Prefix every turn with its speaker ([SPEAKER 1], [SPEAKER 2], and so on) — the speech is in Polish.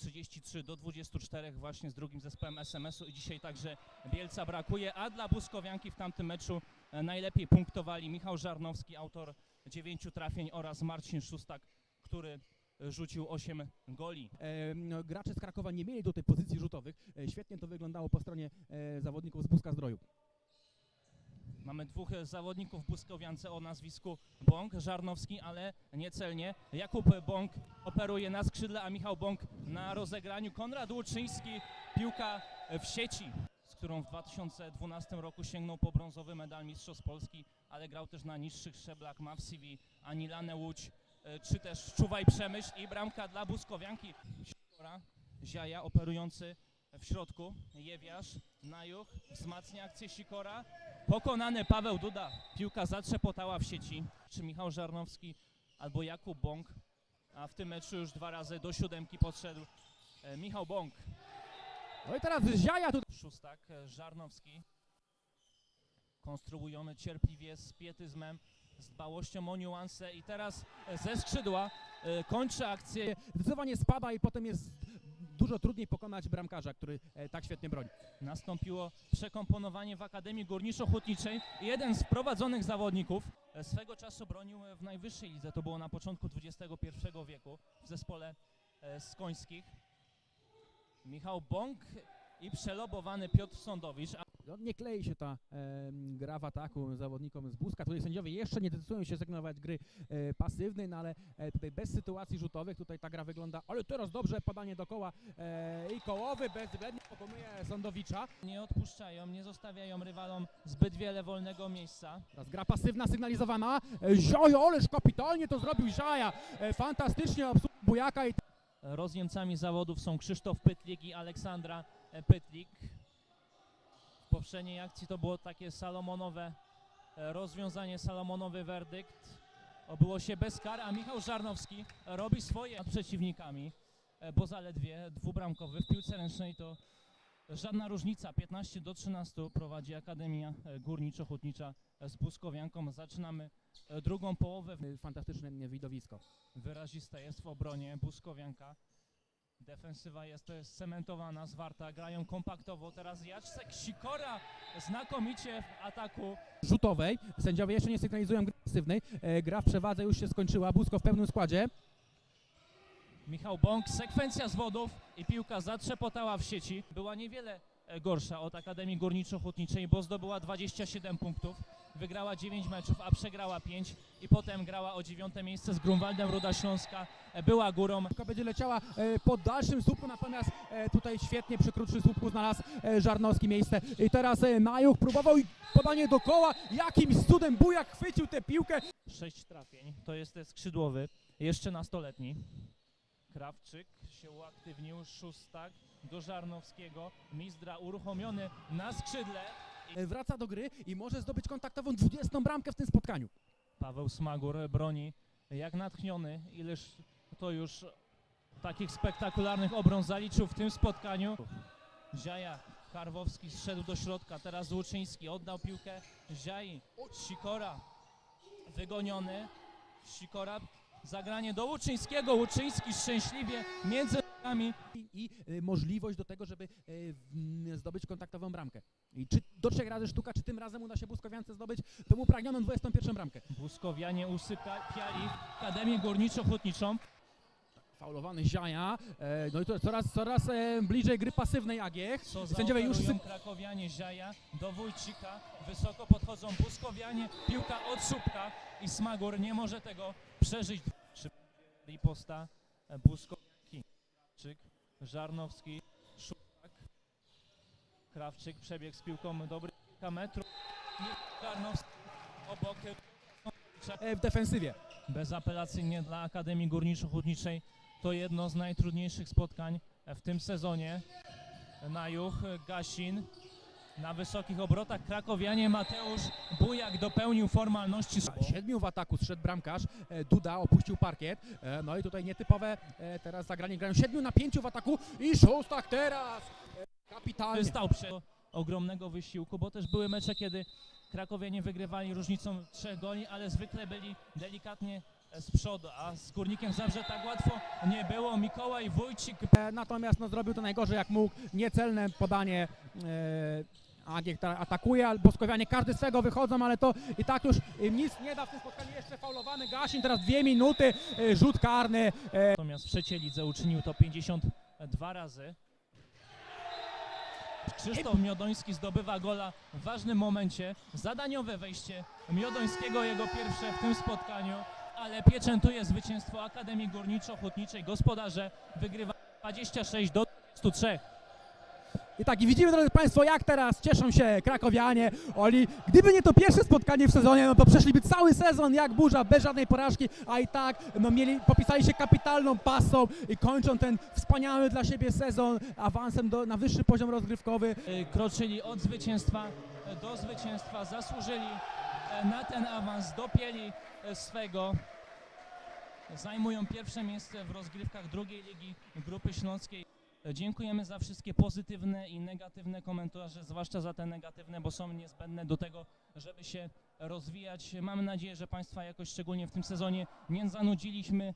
[SPEAKER 1] 33 do 24 właśnie z drugim zespołem SMS-u i dzisiaj także Bielca brakuje, a dla Buskowianki w tamtym meczu e, najlepiej punktowali Michał Żarnowski, autor dziewięciu trafień oraz Marcin Szustak, który rzucił 8 goli.
[SPEAKER 2] E, no, gracze z Krakowa nie mieli do tej pozycji rzutowych. E, świetnie to wyglądało po stronie e, zawodników z Buska Zdroju.
[SPEAKER 1] Mamy dwóch zawodników w o nazwisku Bąk, Żarnowski, ale niecelnie. Jakub Bąk operuje na skrzydle, a Michał Bąk na rozegraniu. Konrad Łuczyński, piłka w sieci, z którą w 2012 roku sięgnął po brązowy medal Mistrzostw Polski, ale grał też na niższych szczeblach, ma w CV Anilanę Łódź, e, czy też Czuwaj Przemyśl i bramka dla Buskowianki. Sikora, Ziaja operujący w środku, Jewiarz, Najuch, wzmacnia akcję Sikora, Pokonany Paweł Duda. Piłka zatrzepotała w sieci. Czy Michał Żarnowski albo Jakub Bąk. A w tym meczu już dwa razy do siódemki podszedł e, Michał Bąk.
[SPEAKER 2] No i teraz Ziaja tutaj.
[SPEAKER 1] Szóstak, e, Żarnowski. Konstruujemy cierpliwie, z pietyzmem, z dbałością o niuanse. I teraz e, ze skrzydła kończy akcję.
[SPEAKER 2] Zdecydowanie spada i potem jest dużo trudniej pokonać bramkarza, który e, tak świetnie broni.
[SPEAKER 1] Nastąpiło przekomponowanie w Akademii Górniczo-Hutniczej. Jeden z prowadzonych zawodników e, swego czasu bronił e, w najwyższej lidze, to było na początku XXI wieku w zespole skońskich. Michał Bąk i przelobowany Piotr Sądowicz.
[SPEAKER 2] No, nie klei się ta em, gra w ataku zawodnikom z Buska. Tutaj sędziowie jeszcze nie decydują się sygnować gry e, pasywnej, no ale e, tutaj bez sytuacji rzutowych tutaj ta gra wygląda, ale teraz dobrze podanie do koła e, i kołowy bezwzględnie pokonuje Sądowicza.
[SPEAKER 1] nie odpuszczają, nie zostawiają rywalom zbyt wiele wolnego miejsca.
[SPEAKER 2] Teraz gra pasywna sygnalizowana. E, Ziojo, ależ kapitalnie to zrobił Żaja. E, fantastycznie obsługił Bujaka i
[SPEAKER 1] Rozjemcami zawodów są Krzysztof Pytlik i Aleksandra e, Pytlik. Poprzedniej akcji to było takie salomonowe e, rozwiązanie, salomonowy werdykt. Obyło się bez kar, a Michał Żarnowski robi swoje nad przeciwnikami, e, bo zaledwie dwubramkowy w piłce ręcznej to żadna różnica. 15 do 13 prowadzi Akademia e, Górniczo-Hutnicza z Buskowianką. Zaczynamy drugą połowę.
[SPEAKER 2] fantastyczne widowisko.
[SPEAKER 1] Wyrazista jest w obronie Buskowianka. Defensywa jest cementowana, zwarta, grają kompaktowo. Teraz Jaczek Sikora znakomicie w ataku.
[SPEAKER 2] Rzutowej. Sędziowie jeszcze nie sygnalizują gry pasywnej. E, gra w przewadze już się skończyła. Busko w pełnym składzie.
[SPEAKER 1] Michał Bąk, sekwencja zwodów i piłka zatrzepotała w sieci. Była niewiele gorsza od Akademii Górniczo-Hutniczej, bo zdobyła 27 punktów, wygrała 9 meczów, a przegrała 5 i potem grała o dziewiąte miejsce z Grunwaldem Ruda Śląska. E, Była górą,
[SPEAKER 2] będzie leciała e, po dalszym słupku, natomiast e, tutaj świetnie przy krótszym słupku znalazł e, Żarnowski miejsce. I teraz e, Najuch próbował podanie do koła. Jakimś cudem Bujak chwycił tę piłkę.
[SPEAKER 1] 6 trafień. To jest e, skrzydłowy, jeszcze nastoletni. Krawczyk się uaktywnił, Szóstak do Żarnowskiego, Mizdra uruchomiony na skrzydle.
[SPEAKER 2] E, Wraca do gry i może zdobyć kontaktową 20 bramkę w tym spotkaniu.
[SPEAKER 1] Paweł Smagur broni jak natchniony, ileż to już takich spektakularnych obron zaliczył w tym spotkaniu. Ziaja, Karwowski zszedł do środka, teraz Łuczyński oddał piłkę Ziai, Sikora wygoniony, Sikora zagranie do Łuczyńskiego, Łuczyński szczęśliwie między nogami
[SPEAKER 2] I, i e, możliwość do tego, żeby e, w- zdobyć kontaktową bramkę. I czy do trzech razy sztuka, czy tym razem uda się Buskowiance zdobyć tą upragnioną 21 bramkę.
[SPEAKER 1] Buskowianie usypiali Akademię Górniczo-Hutniczą.
[SPEAKER 2] Faulowany Ziaja, e, no i to coraz, coraz e, bliżej gry pasywnej Agiech.
[SPEAKER 1] Co
[SPEAKER 2] Sędziowie już sym-
[SPEAKER 1] krakowianie Ziaja do Wójcika. Wysoko podchodzą Buskowianie. Piłka od słupka i Smagur nie może tego przeżyć. Szybko riposta e, Buskowianki. Krawczyk, Żarnowski, Szubak. Krawczyk przebieg z piłką dobry kilka metrów. Żarnowski obok.
[SPEAKER 2] E, w defensywie.
[SPEAKER 1] Bezapelacyjnie dla Akademii Górniczo-Hutniczej to jedno z najtrudniejszych spotkań w tym sezonie. Najuch, Gasin na wysokich obrotach. Krakowianie Mateusz Bujak dopełnił formalności.
[SPEAKER 2] Siedmiu w ataku zszedł bramkarz, e, Duda opuścił parkiet, e, no i tutaj nietypowe e, teraz zagranie grają siedmiu na pięciu w ataku i Szóstak teraz e, kapitalnie.
[SPEAKER 1] Stał przy ogromnego wysiłku, bo też były mecze, kiedy Krakowianie wygrywali różnicą trzech goli, ale zwykle byli delikatnie z przodu, a z Górnikiem Zabrze tak łatwo nie było. Mikołaj Wójcik
[SPEAKER 2] E, Natomiast no, zrobił to najgorzej jak mógł. Niecelne podanie. E, Agiek ta- atakuje, ale Boskowianie każdy swego wychodzą, ale to i tak już im nic nie da w tym spotkaniu. Jeszcze faulowany Gasin, teraz dwie minuty, e, rzut karny. E,
[SPEAKER 1] Natomiast w trzeciej lidze uczynił to 52 razy. Krzysztof Miodoński zdobywa gola w ważnym momencie. Zadaniowe wejście Miodońskiego, jego pierwsze w tym spotkaniu, ale pieczętuje zwycięstwo Akademii Górniczo-Hutniczej. Gospodarze wygrywa 26 do 103.
[SPEAKER 2] I tak, i widzimy, drodzy Państwo, jak teraz cieszą się krakowianie. Oni, gdyby nie to pierwsze spotkanie w sezonie, no to przeszliby cały sezon jak burza, bez żadnej porażki, a i tak no, mieli, popisali się kapitalną pasą i kończą ten wspaniały dla siebie sezon awansem do, na wyższy poziom rozgrywkowy.
[SPEAKER 1] Y, kroczyli od zwycięstwa y, do zwycięstwa, zasłużyli y, na ten awans, dopięli y, swego. Zajmują pierwsze miejsce w rozgrywkach drugiej ligi Grupy Śląskiej. Dziękujemy za wszystkie pozytywne i negatywne komentarze, zwłaszcza za te negatywne, bo są niezbędne do tego, żeby się rozwijać. Mamy nadzieję, że Państwa jakoś szczególnie w tym sezonie nie zanudziliśmy.